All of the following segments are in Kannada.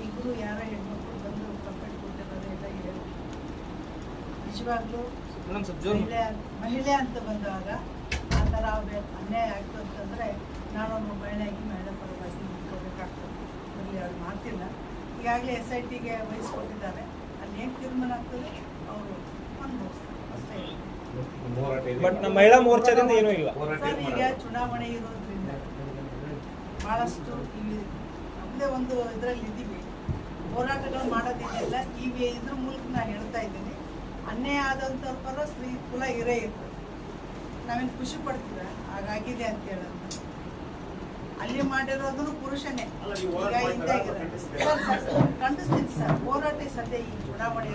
ಇಬ್ಬರು ಯಾರೋ ಹೆಣ್ಮಕ್ಳು ಬಂದು ಕಂಪ್ಲೇಂಟ್ ಕೊಟ್ಟಿರೋದು ಎಲ್ಲ ಹೇಳಿ ನಿಜವಾಗ್ಲೂ ಮಹಿಳೆ ಮಹಿಳೆ ಅಂತ ಬಂದಾಗ ಆ ಥರ ಅವ್ರಿಗೆ ಅನ್ಯಾಯ ಆಗ್ತು ಅಂತಂದರೆ ನಾನೊಬ್ಬ ಮಹಿಳೆಯಾಗಿ ಮಹಿಳೆ ಪರವಾಗಿ ನಿಂತ್ಕೋಬೇಕಾಗ್ತದೆ ಅಲ್ಲಿ ಅವ್ರು ಮಾಡ್ತಿಲ್ಲ ಈಗಾಗಲೇ ಎಸ್ ಐ ಟಿಗೆ ವಹಿಸ್ಕೊಟ್ಟಿದ್ದಾರೆ. ಅಲ್ಲಿ ಏನು ತೀರ್ಮಾನ ಆಗ್ತದೆ? ಅವರು ಅನುಭವಿಸ್ತಾರೆ ಅಷ್ಟೇ ಬಟ್ ನಮ್ಮ ಮಹಿಳಾ ಮೋರ್ಚಾದಿಂದ ಏನೂ ಇಲ್ಲ. ಸರ್ ಈಗ ಚುನಾವಣೆ ಇರೋದ್ರಿಂದ ಭಾಳಷ್ಟು ಇಲ್ಲಿ ನಮ್ಮದೇ ಒಂದು ಇದರಲ್ಲಿ ಇದ್ದೀವಿ. ಹೋರಾಟಗಳು ಮಾಡೋದಿದೆಯಲ್ಲ ಈ ಇದ್ರ ಮೂಲಕ ನಾನು ಹೇಳ್ತಾ ಇದ್ದೀನಿ. ಅನ್ಯಾಯ ಆದಂಥವ್ರ ಪರ ಸ್ತ್ರೀ ಕುಲ ಇರೇ ಇರ್ತದೆ ನಾವೇನು ಖುಷಿ ಪಡ್ತೀವ ಹಾಗಾಗಿದೆ ಅಂತ ಹೇಳೋದು. ಅಲ್ಲಿ ಮಾಡಿರೋದು ಪುರುಷನೇ. ಖಂಡಿಸ್ತೀನಿ ಸರ್. ಹೋರಾಟ ಸದ್ಯ ಈ ಚುನಾವಣೆ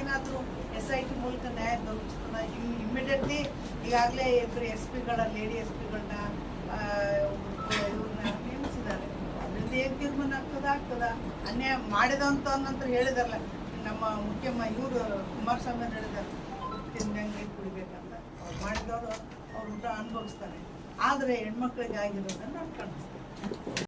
ಏನಾದರೂ ಎಸ್ ಐ ಟಿ ಮೂಲಕ ನ್ಯಾಯ ದೊರಕಿಸ್ತದ ಇಮ್ಮಿಡಿಯೇಟ್ಲಿ ಈಗಾಗಲೇ ಇಬ್ಬರು ಎಸ್ ಪಿಗಳ ಲೇಡಿ ಎಸ್ ಪಿಗಳನ್ನ ಆಗ್ತದ ಆಗ್ತದ. ಅನ್ಯಾಯ ಮಾಡಿದಂತ ನಂತರ ಹೇಳಿದಾರಲ್ಲ, ನಮ್ಮ ಮುಖ್ಯಮ ಇವರು ಕುಮಾರಸ್ವಾಮಿ ಹೇಳಿದಾರೆ ತಿಂದಂಗೆ ಕುಡಿಬೇಕಂತ. ಅವ್ರು ಮಾಡಿದವರು ಅವ್ರ ಊಟ ಅನುಭವಿಸ್ತಾರೆ. ಆದರೆ ಹೆಣ್ಮಕ್ಳಿಗೆ ಆಗಿರೋದನ್ನ ಕಾಣಿಸ್ತಾರೆ